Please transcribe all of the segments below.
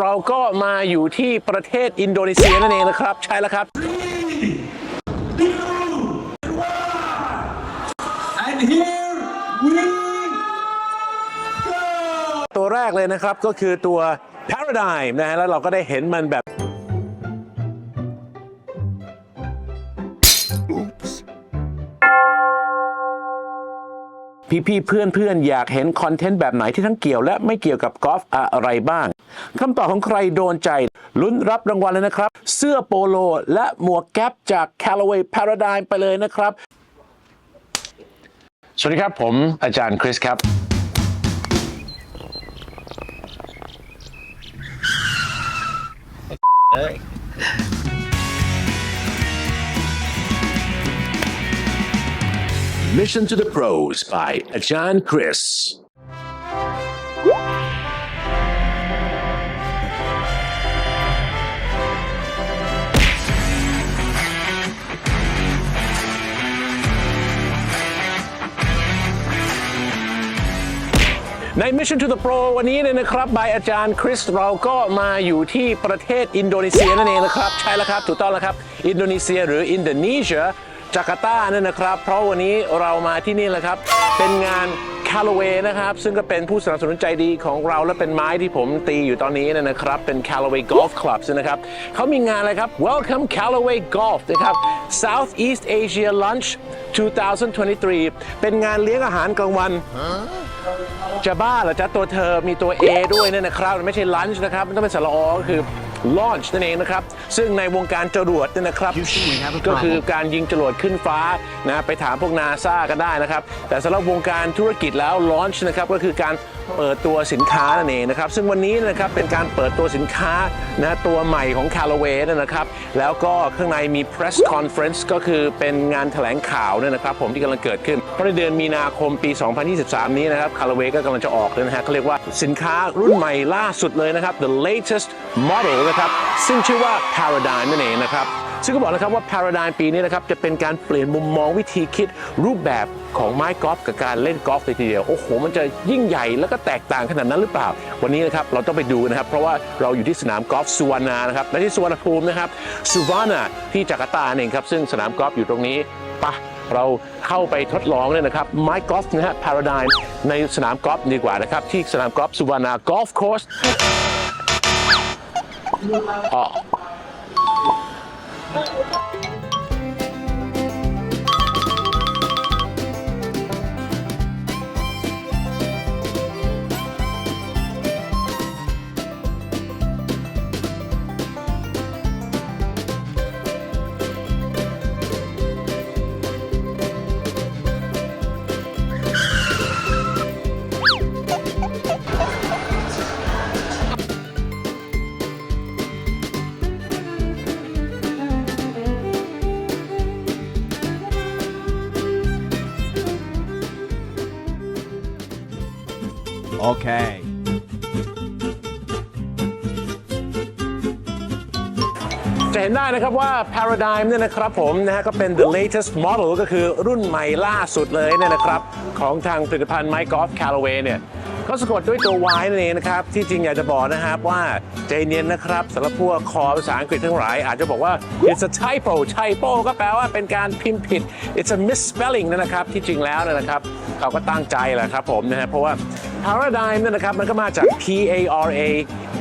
เราก็มาอยู่ที่ประเทศอินโดนีเซียนั่นเองนะครับ ใช่แล้วครับ And here we go! ตัวแรกเลยนะครับก็คือตัว Paradigm นะฮะแล้วเราก็ได้เห็นมันแบบ พี่ๆเพื่อนๆ อยากเห็นคอนเทนต์แบบไหนที่ทั้งเกี่ยวและไม่เกี่ยวกับกอล์ฟอะไรบ้างคำตอบของใครโดนใจ ลุ้นรับรางวัลเลยนะครับ เสื้อโปโล และหมวกแก๊ปจาก Callaway Paradigm ไปเลยนะครับ สวัสดีครับผมอาจารย์คริสครับ Mission to the Pros by Ajahn Chris ใน Mission to the Pro วันนี้เนี่ยนะครับบายอาจารย์คริสเราก็มาอยู่ที่ประเทศอินโดนีเซียนั่นเองนะครับ ใช่แล้วครับ ถูกต้องแล้วครับ อินโดนีเซียหรืออินโดนีเซีย จาการ์ตาเนี่ยนะครับ เพราะวันนี้เรามาที่นี่แหละครับ เป็นงาน Callaway นะครับ ซึ่งก็เป็นผู้สนับสนุนใจดีของเราและเป็นไม้ที่ผมตีอยู่ตอนนี้เนยนะครับ เป็น Callaway Golf Club นะครับเขามีงานอะไรครับ Welcome Callaway Golf นะครับ Southeast Asia Lunch 2023 เป็นงานเลี้ยงอาหารกลางวัน จะบ้าเหรอจ๊ะตัวเธอมีตัว A ด้วยเนี่ยนะครับ ไม่ใช่ลันช์นะครับ มันต้องเป็นสระออก็คือ launch นั่นเองนะครับ ซึ่งในวงการจรวดเนี่ยนะครับ ก็คือการยิงจรวดขึ้นฟ้านะไปถามพวกนาซาก็ได้นะครับ แต่สำหรับวงการธุรกิจแล้ว launch นะครับก็คือการเปิดตัวสินค้านั่นเองนะครับซึ่งวันนี้นะครับเป็นการเปิดตัวสินค้านะตัวใหม่ของ c a l a w a y นะครับแล้วก็ข้างในมี press conference ก็คือเป็นงานแถลงข่าวเนี่ยนะครับผมที่กำลังเกิดขึ้นเพราะในเดือนมีนาคมปี 2023 นี้นะครับ c a l a w a y ก็กำลังจะออกนะฮะเขาเรียกว่าสินค้ารุ่นใหม่ล่าสุดเลยนะครับ the latest model นะครับซึ่งชื่อว่า Paradigm นั่นเองนะครับ ซึ่งก็บอกนะครับว่า Paradigm ปีนี้นะครับจะเป็นการเปลี่ยนมุมมองวิธีคิดรูปแบบของไม้กอล์ฟกับการเล่นกอล์ฟเลยทีเดียว โอ้โห มันจะยิ่งใหญ่แล้วก็แตกต่างขนาดนั้นหรือเปล่า วันนี้นะครับเราต้องไปดูนะครับ เพราะว่าเราอยู่ที่สนามกอล์ฟสุวรรณานะครับและที่สุวรรณภูมินะครับสุวรรณาที่จาการ์ตาเองครับซึ่งสนามกอล์ฟอยู่ตรงนี้ปะเราเข้าไปทดลองเลยนะครับไม้กอล์ฟนะฮะ Paradigm ในสนามกอล์ฟดีกว่านะครับ ที่สนามกอล์ฟสุวรรณากอล์ฟคอร์ Okay. จะเห็นได้นะครับว่า Paradigm เนี่ยนะครับผมนะฮะก็เป็น the latest model ก็คือรุ่นใหม่ล่าสุดเลยเนี่ยนะครับ ของทางผลิตภัณฑ์ไม้กอล์ฟ Callaway เนี่ยเขาสะกดด้วยตัว Y นั่นเองนะครับ ที่จริงอยากจะบอกนะครับว่าใจเนียนนะครับสำหรับพวกคอภาษาอังกฤษทั้งหลาย อาจจะบอกว่า it's a typo typo ก็แปลว่าเป็นการพิมพ์ผิด it's a misspelling นะครับ ที่จริงแล้วนะครับ เขาก็ตั้งใจแหละครับผมนะฮะเพราะว่า paradigm เนี่ยนะครับมันก็มาจาก P A R A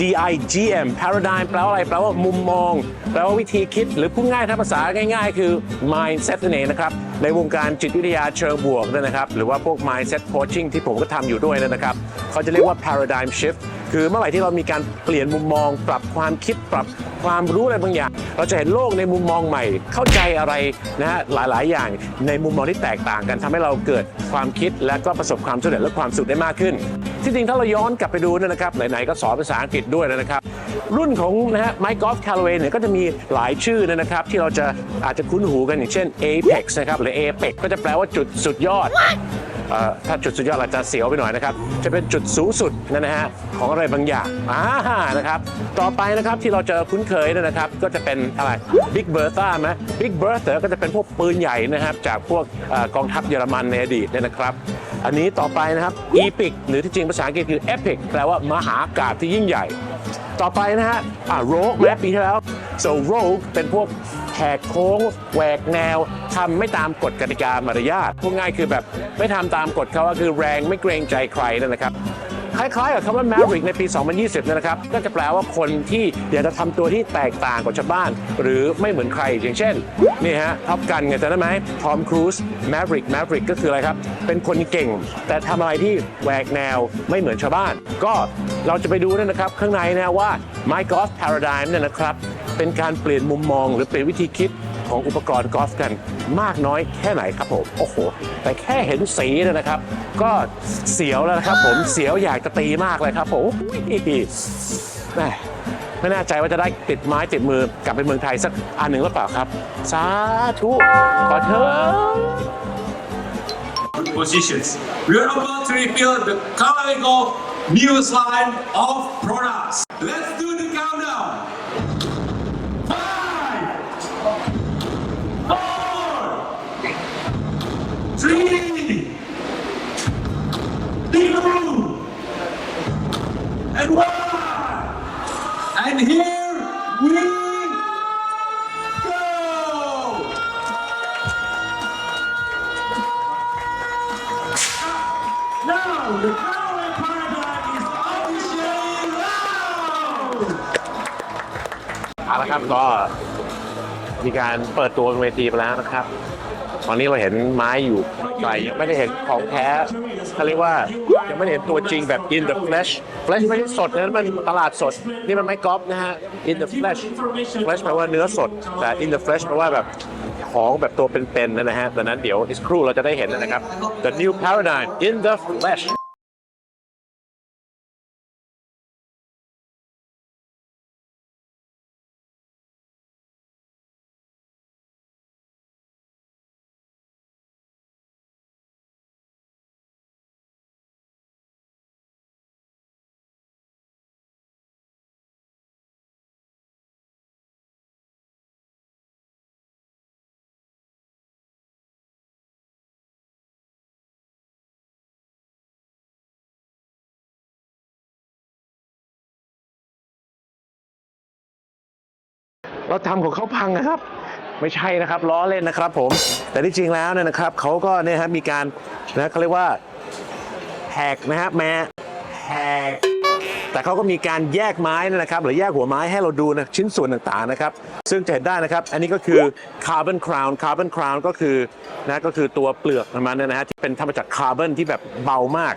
D I G M paradigm แปลว่าอะไรแปลว่ามุมมอง แปลว่าวิธีคิดหรือพูดง่ายถ้าภาษาง่าย ๆ คือ mindset นั่นเองนะครับในวงการจิตวิทยาเชิงบวกเนยนะครับหรือว่าพวก mindset coaching ที่ผมก็ทำอยู่ด้วยนะครับเขาจะเรียกว่า paradigm shift คือเมื่อไหร่ที่เรามีการเปลี่ยนมุมมอง ปรับความคิดปรับความรู้อะไรบางอย่าง เราจะเห็นโลกในมุมมองใหม่ เข้าใจอะไรนะฮะหลาย ๆ อย่างในมุมมองที่แตกต่างกันทำให้เราเกิดความคิดและก็ประสบความสำเร็จและความสุขได้มากขึ้น ที่จริงถ้าเราย้อนกลับไปดูเนยนะครับไหน ๆ ก็สอนภาษาอังกฤษด้วยนะครับ รุ่นของนะฮะไมค์กอล์ฟคาร์เวย์เนี่ยก็จะมีหลายชื่อนะครับ ที่เราจะอาจจะคุ้นหูกันอย่างเช่น Apex นะครับหรือ Apex ก็จะแปลว่าจุดสุดยอด เอ่อถ้าจุดสุดยอดอาจจะเสียวไปหน่อยนะครับ จะเป็นจุดสูงสุดนะฮะของอะไรบางอย่างอ่านะครับ ต่อไปนะครับที่เราจอคุ้นเคยนะครับ ก็จะเป็นอะไร Big Bertha ไหม Big Bertha ก็จะเป็นพวกปืนใหญ่นะครับจากพวกเอ่อกองทัพเยอรมันในอดีตเนี่ยนะครับ อันนี้ต่อไปนะครับ Epic หรือที่จริงภาษาอังกฤษคือ Epic แปลว่ามหากาพย์ที่ยิ่งใหญ่ ต่อไปนะฮะอ่าโรกแมปปีที่แล้ว so rogue เป็นพวก แหกโค้งแหวกแนวทำไม่ตามกฎกติกามารยาทพูดง่ายคือแบบไม่ทำตามกฎเขาก็คือแรงไม่เกรงใจใครนั่นนะครับคล้ายๆกับคำว่า Maverick ในปี 2020นี่ยนะครับ ก็จะแปลว่าคนที่อยากจะทำตัวที่แตกต่างกว่าชาวบ้าน หรือไม่เหมือนใคร อย่างเช่น นี่ฮะท็อปกันไงจำได้ไหมทอมครูซ Maverick Maverick ก็คืออะไรครับ เป็นคนเก่ง แต่ทำอะไรที่แหวกแนวไม่เหมือนชาวบ้าน ก็เราจะไปดูนี่ยนะครับ ข้างในนะว่า My Golf Paradigm เนี่ยนะครับ เป็นการเปลี่ยนมุมมองหรือเปลี่ยนวิธีคิดของอุปกรณ์กอล์ฟกันมากน้อยแค่ไหนครับผม โอ้โห แต่แค่เห็นสีเนี่ยนะครับ ก็เสียวแล้วนะครับผมเสียวอยากจะตีมากเลยครับผมแม่ไม่แน่ใจว่าจะได้ติดไม้ติดมือกลับไปเมืองไทยสักอันหนึ่งหรือเปล่าครับ สาธุขอเถอะ Positions. We are about to reveal the Kawai Golf news line of products. Let's do มีการเปิดตัวบนเวทีไปแล้วนะครับ ตอนนี้เราเห็นไม้อยู่ไกลยังไม่ได้เห็นของแท้เขาเรียกว่ายังไม่ได้เห็นตัวจริงแบบ in the flesh flesh ไม่ใช่สดนะมันตลาดสด นี่มันไม่กอล์ฟนะฮะ in the flesh flesh แปลว่าเนื้อสด แต่ in the flesh แปลว่าแบบของแบบตัวเป็นๆนะฮะดังนั้นเดี๋ยว is ครู่เราจะได้เห็นนะครับ the new paradigm in the flesh เราทำของเขาพังนะครับ ไม่ใช่นะครับล้อเล่นนะครับ ผม แต่ที่จริงแล้วเนี่ยนะครับเขาก็เนี่ยครับมีการนะเขาเรียกว่าแหกนะฮะแม้แหกแต่เขาก็มีการแยกไม้นะครับ หรือแยกหัวไม้ให้เราดูนะชิ้นส่วนต่างๆนะครับ ซึ่งจะเห็นได้นะครับ อันนี้ก็คือ carbon crown carbon crown ก็คือนะก็คือตัวเปลือกของมันนนะฮะที่เป็นทำมาจากคาร์บอนที่แบบเบามาก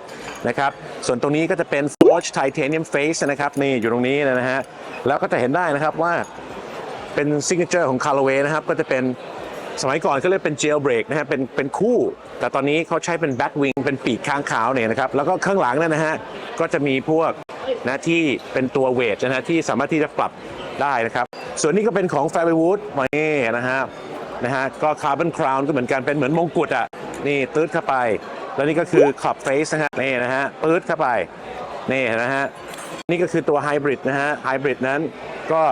นะครับ ส่วนตรงนี้ก็จะเป็น forged titanium face นะครับนี่อยู่ตรงนี้นะฮะแล้วก็จะเห็นได้นะครับว่า เป็นซิกเนเจอร์ของ c a r a w a y นะครับก็จะเป็นสมัยก่อนเขาเรียกเป็น jail break นะฮะเป็นเป็นคู่ แต่ตอนนี้เขาใช้เป็น bat wing เป็นปีกข้างขาวเนี่ยนะครับแล้วก็ข้างหลังนั่นนะฮะก็จะมีพวกนะที่เป็นตัวเวทนะฮะที่สามารถที่จะปรับได้นะครับ ส่วนนี้ก็เป็นของ f a i r w o o d นี่นะฮะนะฮะก็ carbon crown ก็เหมือนกันเป็นเหมือนมงกุฎอะนี่ตืดเข้าไป แล้วนี่ก็คือ club face นะฮะนี่นะฮะตืดเข้าไปนี่นะฮะนี่ก็คือตัวไฮบริดนะฮะไฮบริดนั้นก็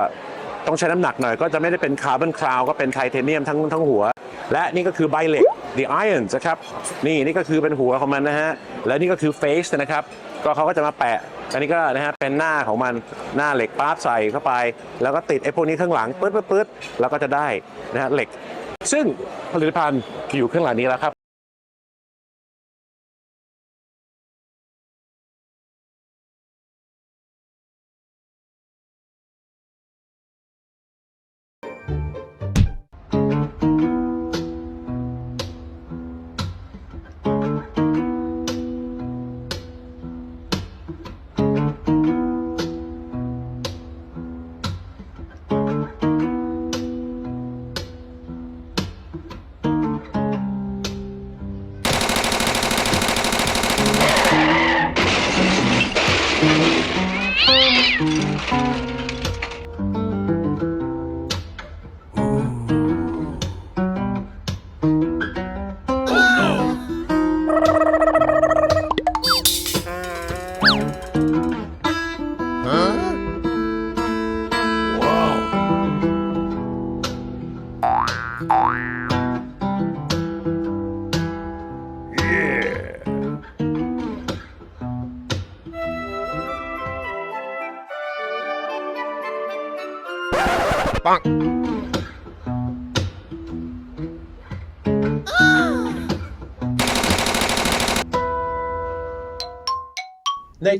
ต้องใช้น้ำหนักหน่อยก็จะไม่ได้เป็นคาร์บอนคราวก็เป็นไทเทเนียมทั้งทั้งหัว และนี่ก็คือไบเหล็ก the iron นะครับนี่นี่ก็คือเป็นหัวของมันนะฮะแล้วนี่ก็คือ face นะครับก็เขาก็จะมาแปะอันนี้ก็นะฮะเป็นหน้าของมันหน้าเหล็กปั๊บใส่เข้าไป แล้วก็ติดไอ้พวกนี้ข้างหลังปึ๊ดปึ๊ดปึ๊ดแล้วก็จะได้นะฮะเหล็ก ซึ่งผลิตภัณฑ์อยู่ข้างหลังนี้แล้วครับ ใน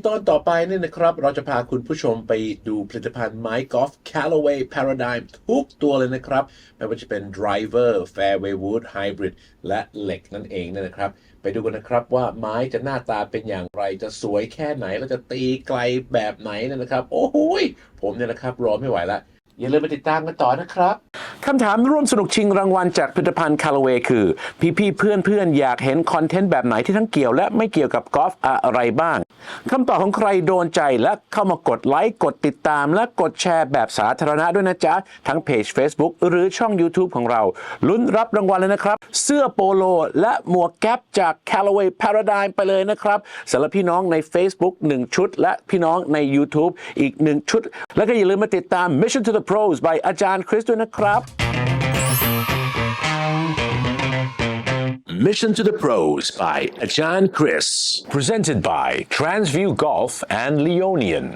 ตอนต่อไปเนี่ยนะครับ เราจะพาคุณผู้ชมไปดูผลิตภัณฑ์ไม้กอล์ฟ Callaway Paradigm ทุกตัวเลยนะครับ ไม่ว่าจะเป็น driver fairway wood hybrid และเหล็กนั่นเองเนยนะครับ ไปดูกันนะครับว่าไม้จะหน้าตาเป็นอย่างไรจะสวยแค่ไหน แล้วจะตีไกลแบบไหนเนยนะครับ โอ้โหผมเนี่ยนะครับรอไม่ไหวละ อย่าลืมไปติดตามกันต่อนะครับคำถามร่วมสนุกชิงรางวัลจากผลิตภัณฑ์ Callaway คือ พี่ๆเพื่อนๆ อยากเห็นคอนเทนต์แบบไหนที่ทั้งเกี่ยวและไม่เกี่ยวกับกอล์ฟอะไรบ้างคำตอบของใครโดนใจและเข้ามากดไลค์กดติดตามและกดแชร์แบบสาธารณะด้วยนะจ๊ะ ทั้งเพจ Facebook หรือช่อง YouTube ของเรา ลุ้นรับรางวัลเลยนะครับ เสื้อโปโล และหมวกแก๊ปจาก Callaway Paradigm ไปเลยนะครับสำหรับพี่น้องใน Facebook 1 ชุด และพี่น้องใน YouTube อีก 1 ชุด แล้วก็อย่าลืมมาติดตาม Mission to the Pros by อาจารย์คริสด้วยนะครับ Mission to the Pros by Ajahn Chris presented by Transview Golf and Leonian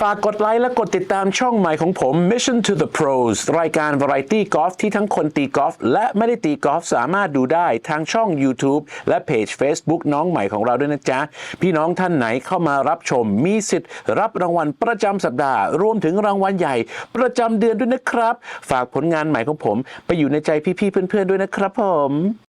ฝากกดไลค์และกดติดตามช่องใหม่ของผม Mission to the Pros รายการ Variety Golf ที่ทั้งคนตีกอล์ฟและไม่ได้ตีกอล์ฟสามารถดูได้ทางช่อง YouTube และเพจ Facebook น้องใหม่ของเราด้วยนะจ๊ะ พี่น้องท่านไหนเข้ามารับชม มีสิทธิ์ รับรางวัลประจำสัปดาห์ รวมถึงรางวัลใหญ่ ประจำเดือนด้วยนะครับ ฝากผลงานใหม่ของผม ไปอยู่ในใจพี่ๆเพื่อนๆด้วยนะครับผม